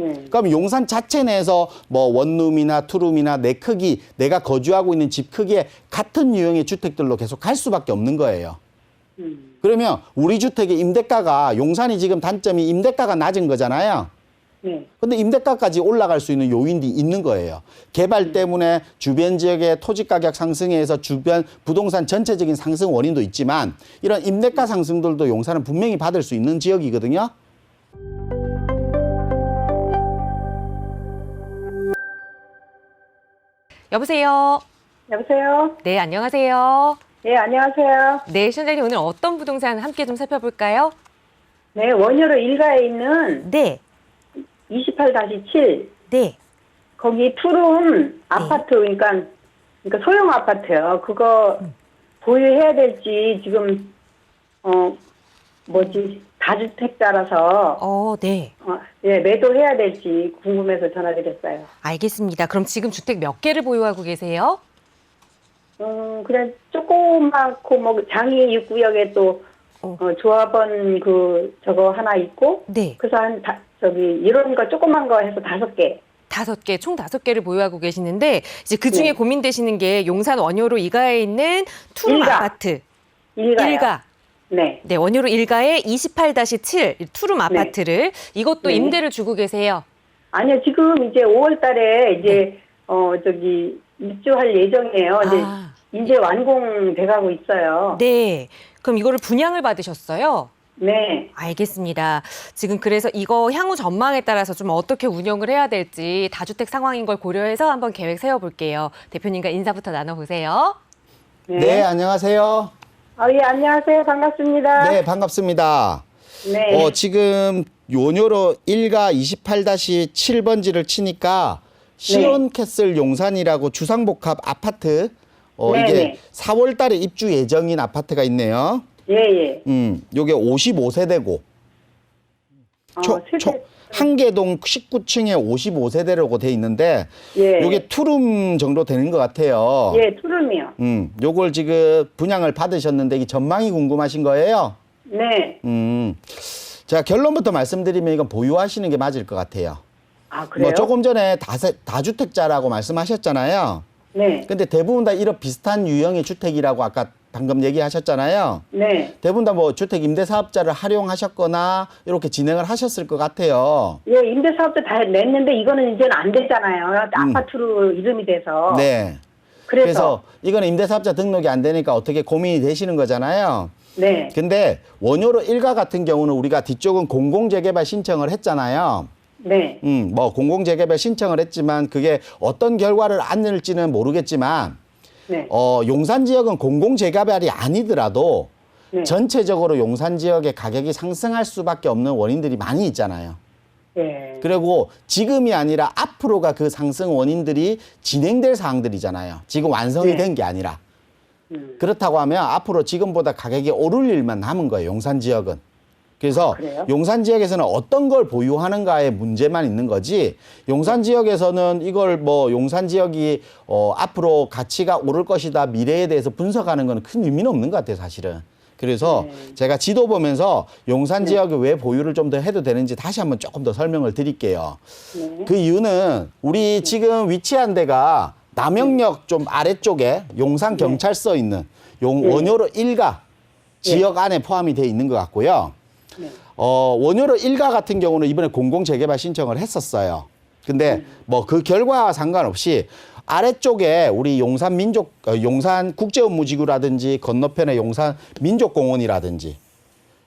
네. 그럼 용산 자체 내에서 뭐 원룸이나 투룸이나 내 크기, 내가 거주하고 있는 집 크기에 같은 유형의 주택들로 계속 갈 수밖에 없는 거예요. 음. 그러면 우리 주택의 임대가가 용산이 지금 단점이 임대가가 낮은 거잖아요. 네. 근데 임대가까지 올라갈 수 있는 요인이 있는 거예요. 개발 때문에 주변 지역의 토지 가격 상승에 의해서 주변 부동산 전체적인 상승 원인도 있지만 이런 임대가 상승들도 용산은 분명히 받을 수 있는 지역이거든요. 여보세요. 여보세요? 네, 안녕하세요. 네, 안녕하세요. 네, 시청자님 오늘 어떤 부동산 함께 좀 살펴볼까요? 네, 원효로 일가에 있는 네, 28-7 네. 거기 투룸 아파트 그러니까 그러니까 소형 아파트요. 그거 보유해야 될지 지금 어 뭐지 다주택자라서 어, 네. 어, 예 매도해야 될지 궁금해서 전화드렸어요. 알겠습니다. 그럼 지금 주택 몇 개를 보유하고 계세요? 음 그냥 조그맣고 뭐 장이 육구역에 또 어. 어, 조합원 그 저거 하나 있고 네. 그래서 한 다, 저기 이런 거 조그만 거 해서 다섯 개. 다섯 개, 총 다섯 개를 보유하고 계시는데, 이제 그 중에 네. 고민되시는 게 용산 원효로 이가에 있는 투룸 일가. 아파트. 일가요. 일가. 네. 네, 원효로 일가의 28-7 투룸 아파트를 이것도 네. 임대를 주고 계세요. 아니요, 지금 이제 5월 달에 이제, 어, 저기, 입주할 예정이에요. 이제, 아. 이제 완공돼 가고 있어요. 네. 그럼 이거를 분양을 받으셨어요? 네. 알겠습니다. 지금 그래서 이거 향후 전망에 따라서 좀 어떻게 운영을 해야 될지 다주택 상황인 걸 고려해서 한번 계획 세워볼게요. 대표님과 인사부터 나눠보세요. 네. 네, 안녕하세요. 아, 예, 안녕하세요. 반갑습니다. 네, 반갑습니다. 네. 어, 지금 요녀로 1가 28-7번지를 치니까 시온캐슬 용산이라고 주상복합 아파트 어, 네, 이게 네. 4월 달에 입주 예정인 아파트가 있네요. 예, 예. 음, 요게 55세대고 어, 초, 세대- 초, 한계동 19층에 55세대라고 돼 있는데 예. 요게 투룸 정도 되는 것 같아요. 예, 투룸이요. 음, 요걸 지금 분양을 받으셨는데 이 전망이 궁금하신 거예요? 네. 음. 자, 결론부터 말씀드리면 이건 보유하시는 게 맞을 것 같아요. 아, 그래요? 뭐 조금 전에 다세, 다주택자라고 말씀하셨잖아요. 네. 근데 대부분 다 이런 비슷한 유형의 주택이라고 아까 방금 얘기하셨잖아요. 네. 대부분 다 뭐 주택 임대 사업자를 활용하셨거나 이렇게 진행을 하셨을 것 같아요. 예, 임대사업도 다 냈는데 이거는 이제는 안 되잖아요. 아파트로 이름이 돼서. 음. 네. 그래서. 그래서 이거는 임대사업자 등록이 안 되니까 어떻게 고민이 되시는 거잖아요. 네. 근데 원효로 일가 같은 경우는 우리가 뒤쪽은 공공재개발 신청을 했잖아요. 네. 음, 뭐 공공재개발 신청을 했지만 그게 어떤 결과를 안을지는 모르겠지만 네. 어, 용산 지역은 공공 재개발이 아니더라도 네. 전체적으로 용산 지역의 가격이 상승할 수밖에 없는 원인들이 많이 있잖아요. 예. 그리고 지금이 아니라 앞으로가 그 상승 원인들이 진행될 사항들이잖아요. 지금 완성이 네. 된게 아니라. 음. 그렇다고 하면 앞으로 지금보다 가격이 오를 일만 남은 거예요. 용산 지역은. 그래서 아, 그래요? 용산 지역에서는 어떤 걸 보유하는가의 문제만 있는 거지. 용산 지역에서는 이걸 뭐 용산 지역이 어 앞으로 가치가 오를 것이다 미래에 대해서 분석하는 거는 큰 의미는 없는 것 같아요, 사실은. 그래서 네. 제가 지도 보면서 용산 지역에 왜 보유를 좀 더 해도 되는지 다시 한번 조금 더 설명을 드릴게요. 네. 그 이유는 우리 지금 위치한 데가 남영역 좀 아래쪽에 용산 경찰서 있는 용 네. 원효로 일가 지역 안에 포함이 돼 있는 것 같고요. 네. 어, 원효로 일가 같은 경우는 이번에 공공 재개발 신청을 했었어요. 근데 뭐 그 결과와 상관없이 아래쪽에 우리 용산 민족 어, 용산 국제 업무지구라든지 건너편에 용산 민족공원이라든지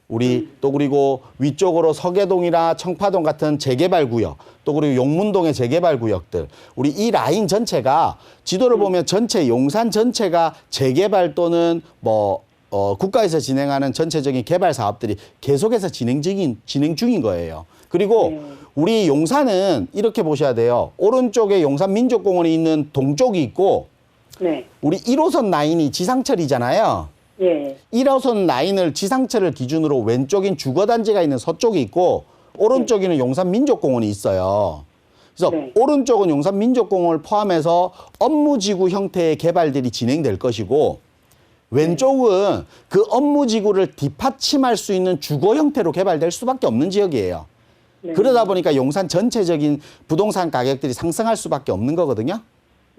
우리 또 그리고 위쪽으로 서계동이나 청파동 같은 재개발 구역 또 그리고 용문동의 재개발 구역들 우리 이 라인 전체가 지도를 보면 전체 용산 전체가 재개발 또는 뭐 어, 국가에서 진행하는 전체적인 개발 사업들이 계속해서 진행 중인 진행 중인 거예요. 그리고 네. 우리 용산은 이렇게 보셔야 돼요. 오른쪽에 용산 민족공원이 있는 동쪽이 있고 네. 우리 1호선 라인이 지상철이잖아요. 예. 1호선 라인을 지상철을 기준으로 왼쪽인 주거단지가 있는 서쪽이 있고 오른쪽에는 용산 민족공원이 있어요. 그래서 네. 오른쪽은 용산 민족공원을 포함해서 업무지구 형태의 개발들이 진행될 것이고 왼쪽은 그 업무 지구를 뒷받침할 수 있는 주거 형태로 개발될 수밖에 없는 지역이에요. 네. 그러다 보니까 용산 전체적인 부동산 가격들이 상승할 수밖에 없는 거거든요.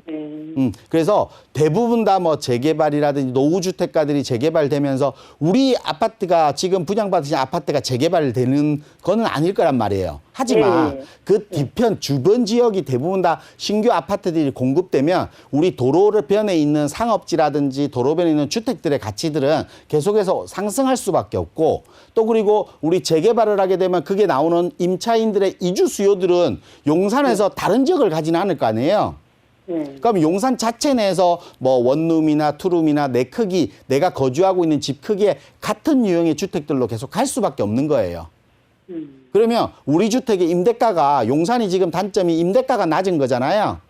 네. 음, 그래서 대부분 다 뭐 재개발이라든지 노후 주택가들이 재개발되면서 우리 아파트가 지금 분양받으신 아파트가 재개발되는 거는 아닐 거란 말이에요. 하지만 네. 그 뒤편 주변 지역이 대부분 다 신규 아파트들이 공급되면 우리 도로변에 있는 상업지라든지 도로변에 있는 주택들의 가치들은 계속해서 상승할 수밖에 없고 또 그리고 우리 재개발을 하게 되면 그게 나오는 임차인들의 이주 수요들은 용산에서 다른 지역을 가지는 않을 거 아니에요. 네. 그럼 용산 자체 내에서 뭐 원룸이나 투룸이나 내 크기, 내가 거주하고 있는 집 크기에 같은 유형의 주택들로 계속 갈 수밖에 없는 거예요. 음. 그러면 우리 주택의 임대가가 용산이 지금 단점이 임대가가 낮은 거잖아요.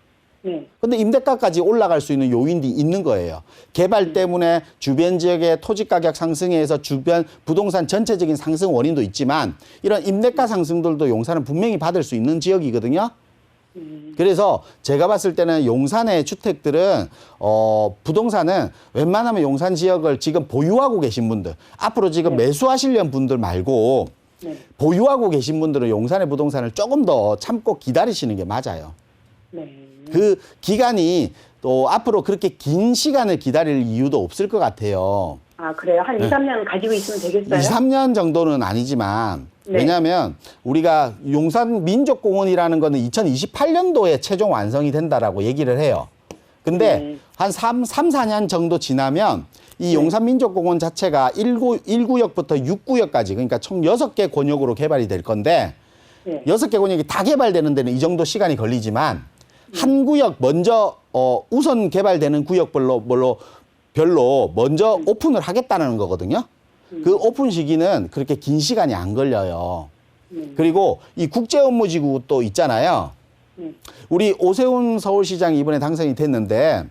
네. 근데 임대가까지 올라갈 수 있는 요인이 있는 거예요. 개발 때문에 주변 지역의 토지 가격 상승에 의해서 주변 부동산 전체적인 상승 원인도 있지만 이런 임대가 상승들도 용산은 분명히 받을 수 있는 지역이거든요. 그래서 제가 봤을 때는 용산의 주택들은 어 부동산은 웬만하면 용산 지역을 지금 보유하고 계신 분들 앞으로 지금 매수하시려는 분들 말고 네. 보유하고 계신 분들은 용산의 부동산을 조금 더 참고 기다리시는 게 맞아요. 네. 그 기간이 또 앞으로 그렇게 긴 시간을 기다릴 이유도 없을 것 같아요. 아, 그래요? 한 2, 3년 가지고 있으면 되겠어요? 2, 3년 정도는 아니지만 네. 왜냐하면 우리가 용산 민족공원이라는 거는 2028년도에 최종 완성이 된다라고 얘기를 해요. 근데 네. 한 3, 3, 4년 정도 지나면 이 용산 민족공원 자체가 1구, 1구역부터 6구역까지 그러니까 총 6개 권역으로 개발이 될 건데 네. 여섯 개 권역이 다 개발되는 데는 이 정도 시간이 걸리지만 한 구역 먼저 어 우선 개발되는 구역별로 뭘로 별로 먼저 오픈을 하겠다는 거거든요. 그 오픈 시기는 그렇게 긴 시간이 안 걸려요. 그리고 이 국제 업무 지구 또 있잖아요. 음. 우리 오세훈 서울시장이 이번에 당선이 됐는데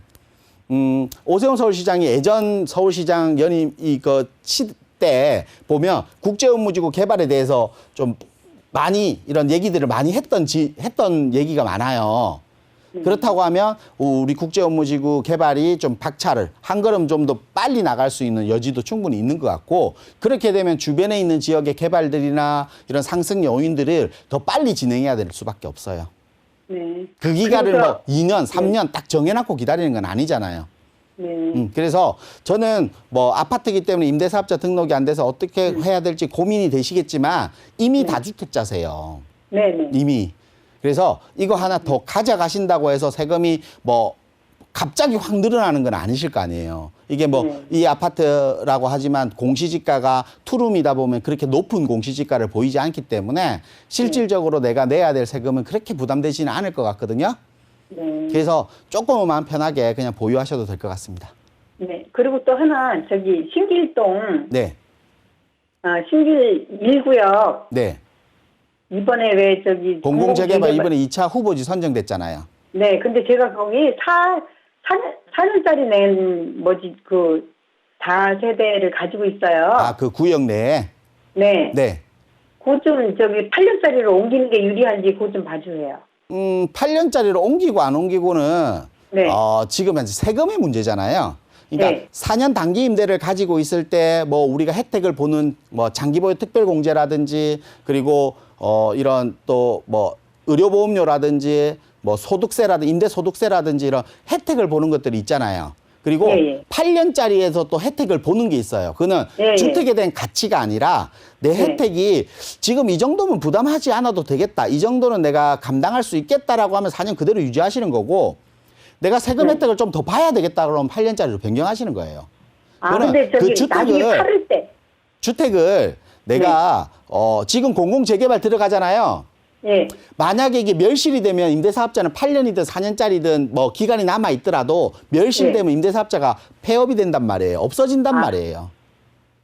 음, 오세훈 서울시장이 예전 서울시장 연임 이그 시대 보면 국제 업무지구 개발에 대해서 좀 많이 이런 얘기들을 많이 했던 지, 했던 얘기가 많아요. 그렇다고 하면 우리 국제 업무지구 개발이 좀 박차를 한 걸음 좀 더 빨리 나갈 수 있는 여지도 충분히 있는 것 같고 그렇게 되면 주변에 있는 지역의 개발들이나 이런 상승 요인들을 더 빨리 진행해야 될 수밖에 없어요. 네. 그 기간을 그래서- 뭐 2년, 3년 딱 정해놓고 기다리는 건 아니잖아요. 네. 음, 그래서 저는 뭐 아파트기 때문에 임대사업자 등록이 안 돼서 어떻게 해야 될지 고민이 되시겠지만 이미 다주택자세요. 네, 네. 이미. 그래서 이거 하나 더 가져가신다고 해서 세금이 뭐 갑자기 확 늘어나는 건 아니실 거 아니에요. 이게 뭐 네. 이 아파트라고 하지만 공시지가가 투룸이다 보면 그렇게 높은 공시지가를 보이지 않기 때문에 실질적으로 내가 내야 될 세금은 그렇게 부담되지는 않을 것 같거든요. 네. 그래서 조금만 편하게 그냥 보유하셔도 될 것 같습니다. 네. 그리고 또 하나, 저기, 신길동, 네, 어, 신길 1구역, 네. 이번에 왜 저기. 공공재개발 이번에 2차 후보지 선정됐잖아요. 네, 근데 제가 거기 사, 사, 4년짜리 낸, 뭐지, 그, 다세대를 가지고 있어요. 아, 그 구역 내에. 네. 네. 그거 좀, 저기, 8년짜리로 옮기는 게 유리한지 그거 좀 봐주세요. 음, 8년짜리로 옮기고 안 옮기고는 네. 어, 지금은 세금의 문제잖아요. 그러니까 네. 4년 단기 임대를 가지고 있을 때 뭐 우리가 혜택을 보는 뭐 장기보유 특별공제라든지 그리고 어 이런 또 뭐 의료보험료라든지 뭐 소득세라든지 임대소득세라든지 이런 혜택을 보는 것들이 있잖아요. 그리고 예, 예. 8년짜리에서 또 혜택을 보는 게 있어요. 그는 예, 예. 주택에 대한 가치가 아니라 내 네. 혜택이 지금 이 정도면 부담하지 않아도 되겠다. 이 정도는 내가 감당할 수 있겠다라고 하면 4년 그대로 유지하시는 거고 내가 세금 네. 혜택을 좀 더 봐야 되겠다 그러면 8년짜리로 변경하시는 거예요. 아, 근데 저기, 그 나중에 주택을- 팔을 때. 주택을 내가 네. 어 지금 공공 재개발 들어가잖아요. 예. 만약에 이게 멸실이 되면 임대사업자는 8년이든 4년짜리든 뭐 기간이 남아 있더라도 멸실되면 임대사업자가 폐업이 된단 말이에요. 없어진단 네. 아. 말이에요.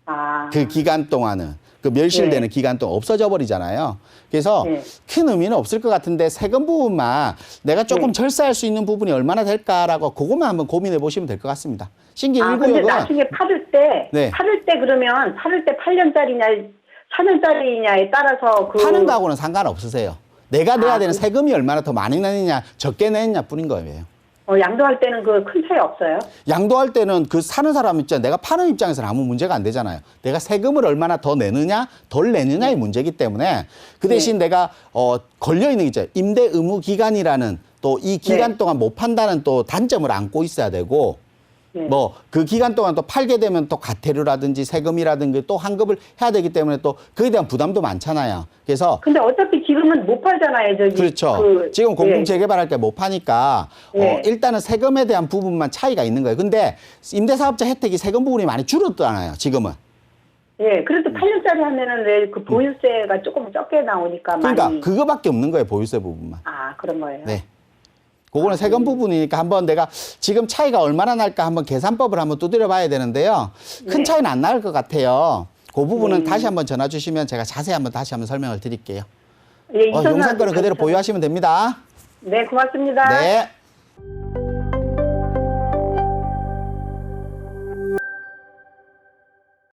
아. 그 기간 동안은 그 멸실되는 네. 기간 동안 없어져 버리잖아요. 그래서 네. 큰 의미는 없을 것 같은데 세금 부분만 내가 조금 네. 절세할 수 있는 부분이 얼마나 될까라고 그것만 한번 고민해 보시면 될 것 같습니다. 신기 아, 근데 1구역은 나중에 팔을 때, 네. 팔을 때 그러면, 팔을 때 8년짜리냐, 4년짜리냐에 따라서 그. 파는 거하고는 상관없으세요. 내가 내야 아, 되는 그- 세금이 얼마나 더 많이 내느냐 적게 내느냐 뿐인 거예요. 어, 양도할 때는 그 큰 차이 없어요? 양도할 때는 그 사는 사람 입장, 내가 파는 입장에서는 아무 문제가 안 되잖아요. 내가 세금을 얼마나 더 내느냐, 덜 내느냐의 문제이기 때문에 그 대신 내가 어 걸려 있는 게 있잖아요. 임대 의무 기간이라는 또 이 기간 네. 동안 못 판다는 또 단점을 안고 있어야 되고 네. 뭐그 기간 동안 또 팔게 되면 또 과태료라든지 세금이라든지 또 환급을 해야 되기 때문에 또 그에 대한 부담도 많잖아요. 그래서 근데 어차피 지금은 못 팔잖아요, 저기. 그렇죠. 그, 지금 공공 예. 재개발할 때 못 파니까 어, 네. 일단은 세금에 대한 부분만 차이가 있는 거예요. 근데 임대사업자 혜택이 세금 부분이 많이 줄었잖아요. 지금은. 예, 그래도 8년짜리 하면은 왜 그 보유세가 조금 적게 나오니까 그러니까 많이. 그거밖에 없는 거예요. 보유세 부분만. 아, 그런 거예요. 네. 그거는 세금 부분이니까 한번 내가 지금 차이가 얼마나 날까 한번 계산법을 한번 두드려 봐야 되는데요. 큰 네. 차이는 안 날 것 같아요. 그 부분은 음. 다시 한번 전화 주시면 제가 자세히 한번 다시 한번 설명을 드릴게요. 예, 어, 이전화 용산권은 그대로 보유하시면 됩니다. 네, 고맙습니다. 네.